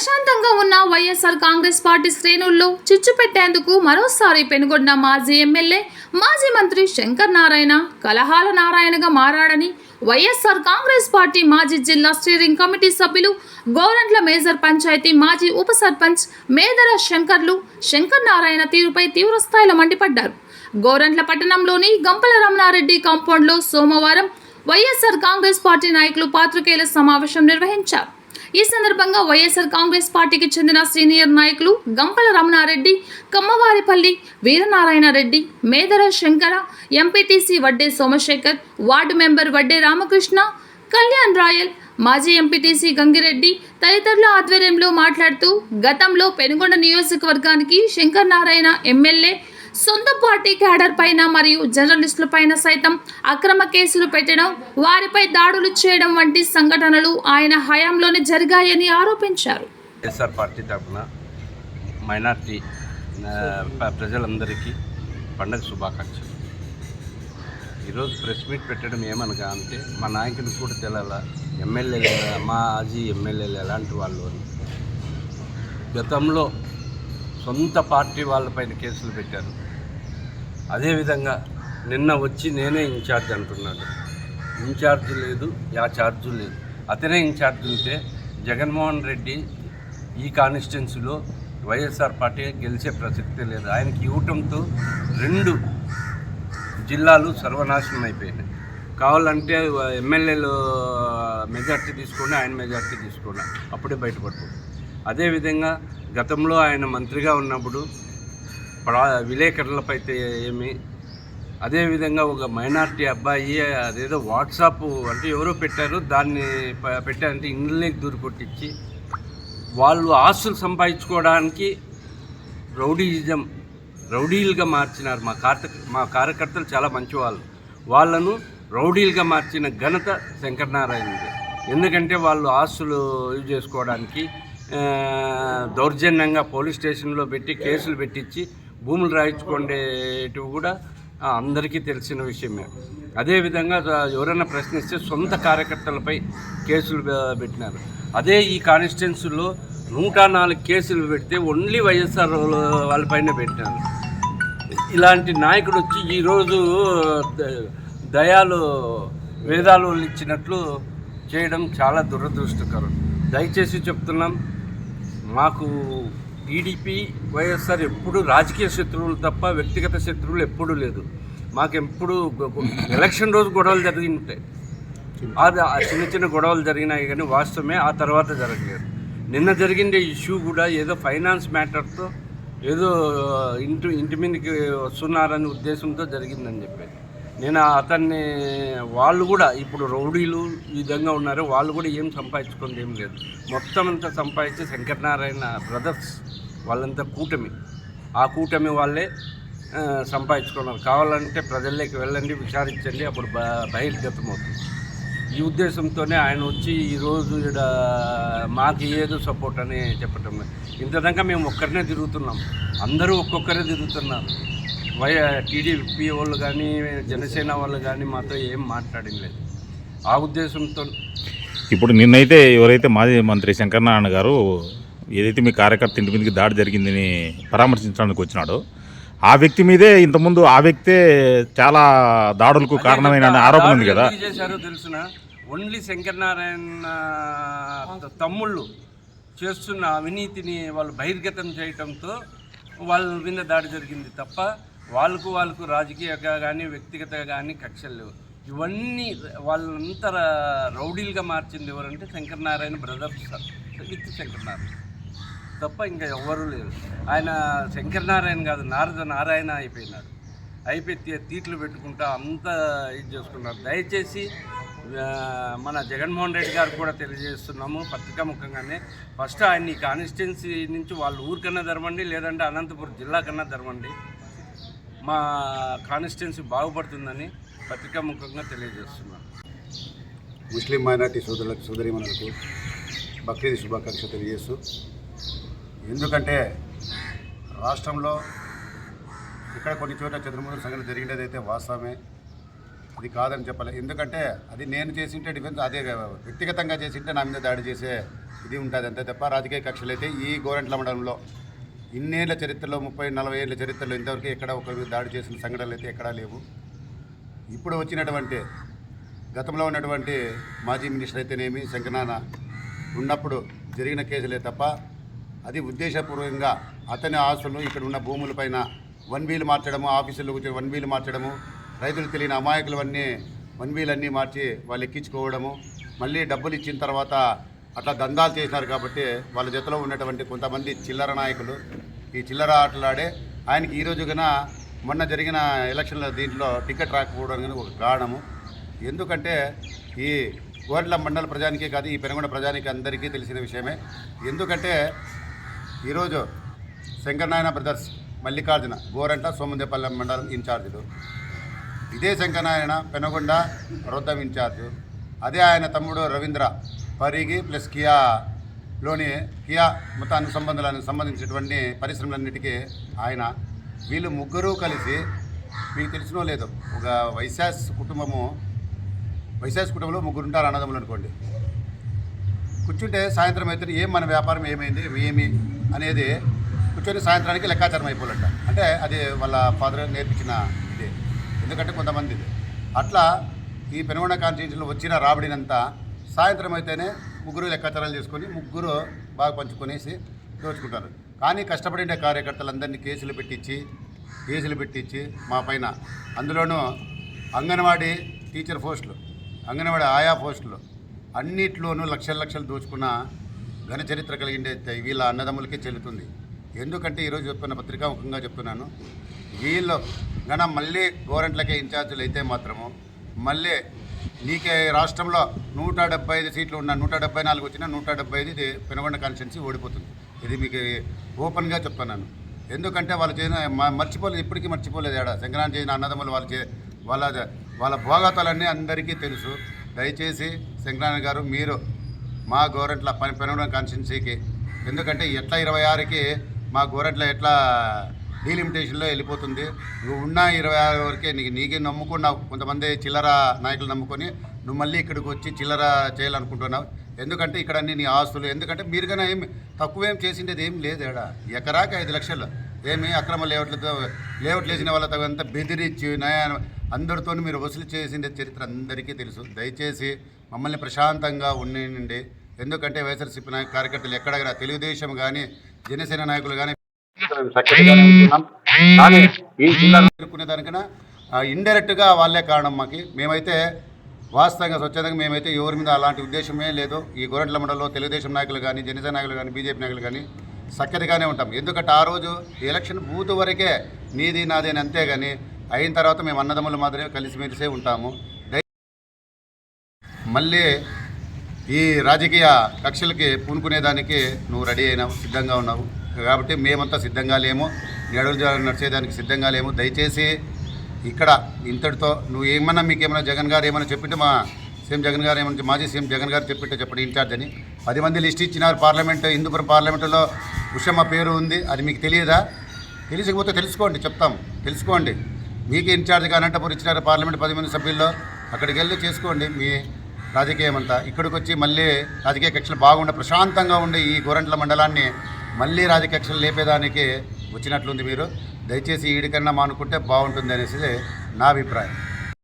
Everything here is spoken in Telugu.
ప్రశాంతంగా ఉన్న వైఎస్ఆర్ కాంగ్రెస్ పార్టీ శ్రేణుల్లో చిచ్చు పెట్టేందుకు మరోసారి పెనుగొండ మాజీ ఎమ్మెల్యే మాజీ మంత్రి శంకర్ నారాయణ కలహాల నారాయణగా మారాడని వైఎస్ఆర్ కాంగ్రెస్ పార్టీ మాజీ జిల్లా స్టీరింగ్ కమిటీ సభ్యులు గోరంట్ల మేజర్ పంచాయతీ మాజీ ఉప సర్పంచ్ మేదర శంకర్లు శంకర్ నారాయణ తీరుపై తీవ్రస్థాయిలో మండిపడ్డారు. గోరంట్ల పట్టణంలోని గంపల రమణారెడ్డి కాంపౌండ్లో సోమవారం వైఎస్ఆర్ కాంగ్రెస్ పార్టీ నాయకులు పాత్రికేయుల సమావేశం నిర్వహించారు. ఈ సందర్భంగా వైఎస్ఆర్ కాంగ్రెస్ పార్టీకి చెందిన సీనియర్ నాయకులు Gampala Ramanareddy Kammavaripalli Veeranarayana Reddy Medara Shankara MPTC Vadde Somashekar ward member Vadde Ramakrishna Kalyan Rayal మాజీ ఎంపీటీసీ గంగిరెడ్డి తదితరుల ఆధ్వర్యంలో మాట్లాడుతూ గతంలో పెనుగొండ నియోజకవర్గానికి శంకర్ నారాయణ ఎమ్మెల్యే సొంత పార్టీ క్యాడర్ పైన మరియు జర్నలిస్టుల పైన సైతం అక్రమ కేసులు పెట్టడం వారిపై దాడులు చేయడం వంటి సంఘటనలు ఆయన హయాంలోనే జరిగాయని ఆరోపించారు. ఎస్ఆర్ పార్టీ తరఫున మైనార్టీ ప్రజలందరికీ పండగ శుభాకాంక్షలు. ఈరోజు ప్రెస్ మీట్ పెట్టడం ఏమనగా అంటే మా నాయకుని కూడా తెలాల ఎమ్మెల్యేలు మాజీ ఎమ్మెల్యేలు ఎలాంటి వాళ్ళు అని. గతంలో సొంత పార్టీ వాళ్ళపైన కేసులు పెట్టారు. అదేవిధంగా నిన్న వచ్చి నేనే ఇన్ఛార్జ్ అంటున్నాడు. ఇన్ఛార్జ్ లేదు యా ఛార్జు లేదు. అతనే ఇన్ఛార్జ్ ఉంటే జగన్మోహన్ రెడ్డి ఈ కాన్స్టిట్యున్సీలో వైఎస్ఆర్ పార్టీ గెలిచే ప్రసక్తే లేదు. ఆయనకి ఇవ్వటంతో రెండు జిల్లాలు సర్వనాశనం అయిపోయినాయి. కావాలంటే ఎమ్మెల్యేలు మెజార్టీ తీసుకుని ఆయన మెజార్టీ తీసుకోండి అప్పుడే బయటపడుతుంది అదేవిధంగా గతంలో ఆయన మంత్రిగా ఉన్నప్పుడు ప్రా విలేకరులపై అయితే ఏమి అదేవిధంగా ఒక మైనార్టీ అబ్బాయి అదేదో వాట్సాప్ అంటే ఎవరో పెట్టారు దాన్ని పెట్టారంటే ఇండ్లకి దూరు కొట్టించి వాళ్ళు ఆస్తులు సంపాదించుకోవడానికి రౌడీయిజం రౌడీలుగా మార్చినారు. మా కార్త మా కార్యకర్తలు చాలా మంచివాళ్ళు. వాళ్ళను రౌడీలుగా మార్చిన ఘనత శంకరనారాయణది ఎందుకంటే వాళ్ళు ఆస్తులు యూజ్ చేసుకోవడానికి దౌర్జన్యంగా పోలీస్ స్టేషన్లో పెట్టి కేసులు పెట్టించి భూములు రాయించుకునేటివి కూడా అందరికీ తెలిసిన విషయమే. అదేవిధంగా ఎవరైనా ప్రశ్నిస్తే సొంత కార్యకర్తలపై కేసులు పెట్టినారు. అదే ఈ కాన్స్టిట్యున్సీలో నూట నాలుగు కేసులు పెడితే ఓన్లీ వైఎస్ఆర్ వాళ్ళపైన పెట్టినారు ఇలాంటి నాయకుడు వచ్చి ఈరోజు దయాలు వేదాలు ఇచ్చినట్లు చేయడం చాలా దురదృష్టకరం. దయచేసి చెప్తున్నాం మాకు టీడీపీ వైఎస్ఆర్ ఎప్పుడు రాజకీయ శత్రువులు తప్ప వ్యక్తిగత శత్రువులు ఎప్పుడూ లేదు. మాకు ఎప్పుడు ఎలక్షన్ రోజు గొడవలు జరిగి ఉంటాయి అది ఆ చిన్న చిన్న గొడవలు జరిగినాయి కానీ వాస్తవమే ఆ తర్వాత జరగలేదు. నిన్న జరిగిన ఇష్యూ కూడా ఏదో ఫైనాన్స్ మ్యాటర్తో ఏదో ఇంటి ఇంటి మీదకి వస్తున్నారనే ఉద్దేశంతో జరిగిందని చెప్పేది. నేను అతన్ని వాళ్ళు కూడా ఇప్పుడు రౌడీలు ఈ విధంగా ఉన్నారు. వాళ్ళు కూడా ఏం సంపాదించుకుంది ఏం లేదు. మొత్తం అంతా సంపాదించి శంకరనారాయణ బ్రదర్స్ వాళ్ళంతా కూటమి. ఆ కూటమి వాళ్ళే సంపాదించుకున్నారు. కావాలంటే ప్రజల్లోకి వెళ్ళండి విచారించండి అప్పుడు బ బహిర్గతం అవుతుంది ఈ ఉద్దేశంతోనే ఆయన వచ్చి ఈరోజు ఇక్కడ మాకు ఏదో సపోర్ట్ అని చెప్పటం ఇంతదాకా మేము ఒక్కరినే తిరుగుతున్నాం. అందరూ ఒక్కొక్కరే తిరుగుతున్నారు. వై టీడీపీ వాళ్ళు కానీ జనసేన వాళ్ళు కానీ మాతో ఏం మాట్లాడలేదు ఆ ఉద్దేశంతో ఇప్పుడు నిన్నైతే ఎవరైతే మాజీ మంత్రి శంకరనారాయణ గారు ఏదైతే మీ కార్యకర్త ఇంటి మీదకి దాడి జరిగిందని పరామర్శించడానికి వచ్చినాడో ఆ వ్యక్తి మీదే ఇంతకుముందు ఆ వ్యక్తే చాలా దాడులకు కారణమైన ఆరోపణ ఉంది కదా? చేశారో తెలుసిన? ఓన్లీ శంకరనారాయణ తమ్ముళ్ళు చేస్తున్న అవినీతిని వాళ్ళు బహిర్గతం చేయటంతో వాళ్ళ మీద దాడి జరిగింది తప్ప వాళ్ళకు వాళ్ళకు రాజకీయంగా కానీ వ్యక్తిగతంగా కానీ కక్షలు లేవు. ఇవన్నీ వాళ్ళంతా రౌడీలుగా మార్చింది ఎవరంటే శంకరనారాయణ బ్రదర్స్ విత్ శంకరనారాయణ. తప్ప ఇంకా ఎవ్వరూ లేరు. ఆయన శంకరనారాయణ కాదు నారద నారాయణ అయిపోయినాడు అయిపోయి తీట్లు పెట్టుకుంటా అంతా ఇది చేసుకున్నారు. దయచేసి మన జగన్మోహన్ రెడ్డి గారు కూడా తెలియజేస్తున్నాము పత్రికా ముఖంగానే. ఫస్ట్ ఆయన ఈ కాన్స్టిట్యున్సీ నుంచి వాళ్ళ ఊరికన్నా ధర్మండి లేదంటే అనంతపురం జిల్లా కన్నా ధర్మండి మా కాన్స్టిట్యున్సీ బాగుపడుతుందని పత్రికా ముఖంగా తెలియజేస్తున్నాను. ముస్లిం మైనార్టీ సోదరులకు సోదరిమణులకు బక్రీద్ శుభాకాంక్షలు తెలియజేస్తూ ఎందుకంటే రాష్ట్రంలో ఇక్కడ కొన్ని చోట్ల చంద్రమూరి సంఘటన అయితే వాస్తవమే. ఇది కాదని చెప్పలే. ఎందుకంటే అది నేను చేసింటే డిఫెన్స్ అదే వ్యక్తిగతంగా చేసింటే నా మీద దాడి చేసే ఇది ఉంటుంది అంతే తప్ప రాజకీయ కక్షలు అయితే ఈ గోరెంట్ల మండలంలో ఇన్నేళ్ళ చరిత్రలో ముప్పై నలభై ఏళ్ళ చరిత్రలో ఇంతవరకు ఎక్కడ ఒకరి దాడి చేసిన సంఘటనలు అయితే ఎక్కడా లేవు. ఇప్పుడు వచ్చినటువంటి గతంలో ఉన్నటువంటి మాజీ మినిస్టర్ అయితేనేమి శంకనాన ఉన్నప్పుడు జరిగిన కేసులే తప్ప అది ఉద్దేశపూర్వకంగా అతని ఆశలు ఇక్కడ ఉన్న భూములపైన వన్ వీలు మార్చడము ఆఫీసుల్లో కూర్చొని వన్ వీలు మార్చడము రైతులు తెలియని అమాయకులవన్నీ వన్ వీలు అన్నీ మార్చి వాళ్ళు ఎక్కించుకోవడము మళ్ళీ డబ్బులు ఇచ్చిన తర్వాత అట్లా దందాలు చేసినారు కాబట్టి వాళ్ళ జతలో ఉన్నటువంటి కొంతమంది చిల్లర నాయకులు ఈ చిల్లర ఆటలాడే ఆయనకి ఈ రోజు కన్నా మొన్న జరిగిన ఎలక్షన్ల దీంట్లో టికెట్ రాకపోవడం కానీ ఒక కారణము. ఎందుకంటే ఈ గోర్ల మండల ప్రజానికే కాదు ఈ పెనుగొండ ప్రజానికి అందరికీ తెలిసిన విషయమే. ఎందుకంటే ఈరోజు శంకరనారాయణ బ్రదర్స్ మల్లికార్జున గోరంట సోమందేపల్లెం మండలం ఇన్ఛార్జీలు. ఇదే శంకరనారాయణ పెనగొండ రొద్దం ఇన్ఛార్జు. అదే ఆయన తమ్ముడు రవీంద్ర పరిగి ప్లస్ కియాలోని కియా మొత్తం అనుసంబంధాలకు సంబంధించినటువంటి పరిశ్రమలన్నిటికీ ఆయన వీళ్ళు ముగ్గురు కలిసి మీకు తెలిసినో లేదు ఒక వైశాస్ కుటుంబము వైశాస్ కుటుంబంలో ముగ్గురు ఉంటారు అన్నదమ్ములు అనుకోండి. కూర్చుంటే సాయంత్రం అయితే ఏం మన వ్యాపారం ఏమైంది ఏమి అనేది కూర్చొని సాయంత్రానికి లెక్కాచారం అయిపోలేట అంటే అది వాళ్ళ ఫాదర్ నేర్పించిన ఇదే. ఎందుకంటే కొంతమంది ఇది. అట్లా ఈ పెనుగొండ కాన్స్టిట్యూషన్లో వచ్చిన రాబడినంతా సాయంత్రం అయితేనే ముగ్గురు లెక్కాచారాలు చేసుకొని ముగ్గురు బాగా పంచుకొనేసి దోచుకుంటారు. కానీ కష్టపడిన కార్యకర్తలందరినీ కేసులు పెట్టించి కేసులు పెట్టించి మా పైన. అందులోనూ అంగన్వాడీ టీచర్ పోస్టులు అంగన్వాడీ ఆయా పోస్టులు అన్నిట్లోనూ లక్షల లక్షలు దోచుకున్న ఘన చరిత్ర కలిగిండే వీళ్ళ అన్నదమ్ములకే చెల్లుతుంది. ఎందుకంటే ఈరోజు చెప్తున్న పత్రికాముఖంగా చెప్తున్నాను వీళ్ళు గణ మళ్ళీ గవర్నమెంట్లకే ఇన్ఛార్జీలు అయితే మాత్రము మళ్ళీ నీకే రాష్ట్రంలో నూట డెబ్బై ఐదు సీట్లు ఉన్న నూట డెబ్బై నాలుగు వచ్చిన నూట డెబ్బై ఐదు ఇది పెనుగొండ కాన్స్టిట్యున్సీ ఓడిపోతుంది. ఇది మీకు ఓపెన్గా చెప్తున్నాను. ఎందుకంటే వాళ్ళు చేసిన మర్చిపోలేదు ఇప్పటికీ మర్చిపోలేదు ఏడా సంక్రాంతి చేసిన అన్నదమ్ములు వాళ్ళు చే వాళ్ళ వాళ్ళ భోగాతాలన్నీ అందరికీ తెలుసు. దయచేసి సంక్రాంతి గారు మీరు మా గోరెంట్ల పని పెనడం కాన్స్టిట్యున్సీకి ఎందుకంటే ఎట్లా ఇరవై ఆరుకి మా గోరెంట్ల ఎట్లా డీలిమిటేషన్లో వెళ్ళిపోతుంది. నువ్వు ఉన్న ఇరవై ఆరు వరకే నీకు నీకే నమ్ముకున్నావు. కొంతమంది చిల్లర నాయకులు నమ్ముకొని నువ్వు మళ్ళీ ఇక్కడికి వచ్చి చిల్లర చేయాలనుకుంటున్నావు. ఎందుకంటే ఇక్కడ అన్ని నీ ఆస్తులు. ఎందుకంటే మీరుగానే ఏమి తక్కువేం చేసిండేది ఏం లేదు ఏడా ఎకరాకి ఐదు లక్షలు. ఏమి అక్రమ లేఅవుట్లతో లేఅవుట్లు వేసిన వాళ్ళతో అంతా బెదిరించి నయా అందరితో మీరు వసూలు చేసిన చరిత్ర అందరికీ తెలుసు. దయచేసి మమ్మల్ని ప్రశాంతంగా ఉండండి ఎందుకంటే వైఎస్ఆర్సీపీ నాయక కార్యకర్తలు ఎక్కడ తెలుగుదేశం కానీ జనసేన నాయకులు కానీ కానీ ఈ జిల్లాలో ఎదుర్కొనే దానికన్నా ఇండైరెక్ట్గా వాళ్ళే కారణం మాకు. మేమైతే వాస్తవంగా స్వచ్ఛందంగా మేమైతే ఎవరి మీద అలాంటి ఉద్దేశమే లేదు. ఈ గోరెంట్ల మండలంలో తెలుగుదేశం నాయకులు కానీ జనసేన నాయకులు కానీ బీజేపీ నాయకులు కానీ సఖ్యతగానే ఉంటాం. ఎందుకంటే ఆ రోజు ఎలక్షన్ బూత్ వరకే నీది నాది అని కానీ అయిన తర్వాత మేము అన్నదమ్ముల మాదిరి కలిసిమెలిసే ఉంటాము. మళ్ళీ ఈ రాజకీయ కక్షలకి పూనుకునేదానికి నువ్వు రెడీ అయినావు సిద్ధంగా ఉన్నావు. కాబట్టి మేమంతా సిద్ధంగా లేము. నెడలు నడిచేదానికి సిద్ధంగా లేము. దయచేసి ఇక్కడ ఇంతటితో నువ్వు ఏమన్నా మీకు ఏమైనా జగన్ గారు ఏమైనా చెప్పింటే మా సీఎం జగన్ గారు ఏమైనా మాజీ సీఎం జగన్ గారు చెప్పింటే చెప్పండి ఇన్ఛార్జ్ అని. పది మంది లిస్ట్ ఇచ్చినారు పార్లమెంట్ హిందూపురం పార్లమెంటులో ఉషమ్మ పేరు ఉంది అది మీకు తెలియదా? తెలిసిపోతే తెలుసుకోండి చెప్తాం. తెలుసుకోండి. మీకు ఇన్ఛార్జ్గా అనంతపురం ఇచ్చినారు పార్లమెంట్ పది మంది సభ్యుల్లో. అక్కడికి వెళ్ళి చేసుకోండి మీ రాజకీయం అంతా. ఇక్కడికి వచ్చి మళ్ళీ రాజకీయ కక్షలు బాగుండే ప్రశాంతంగా ఉండే ఈ గోరంట్ల మండలాన్ని మళ్ళీ రాజకీయ కక్షలు లేపేదానికి వచ్చినట్లుంది మీరు. దయచేసి ఈడికన్నా మానుకుంటే బాగుంటుంది అనేసి నా అభిప్రాయం.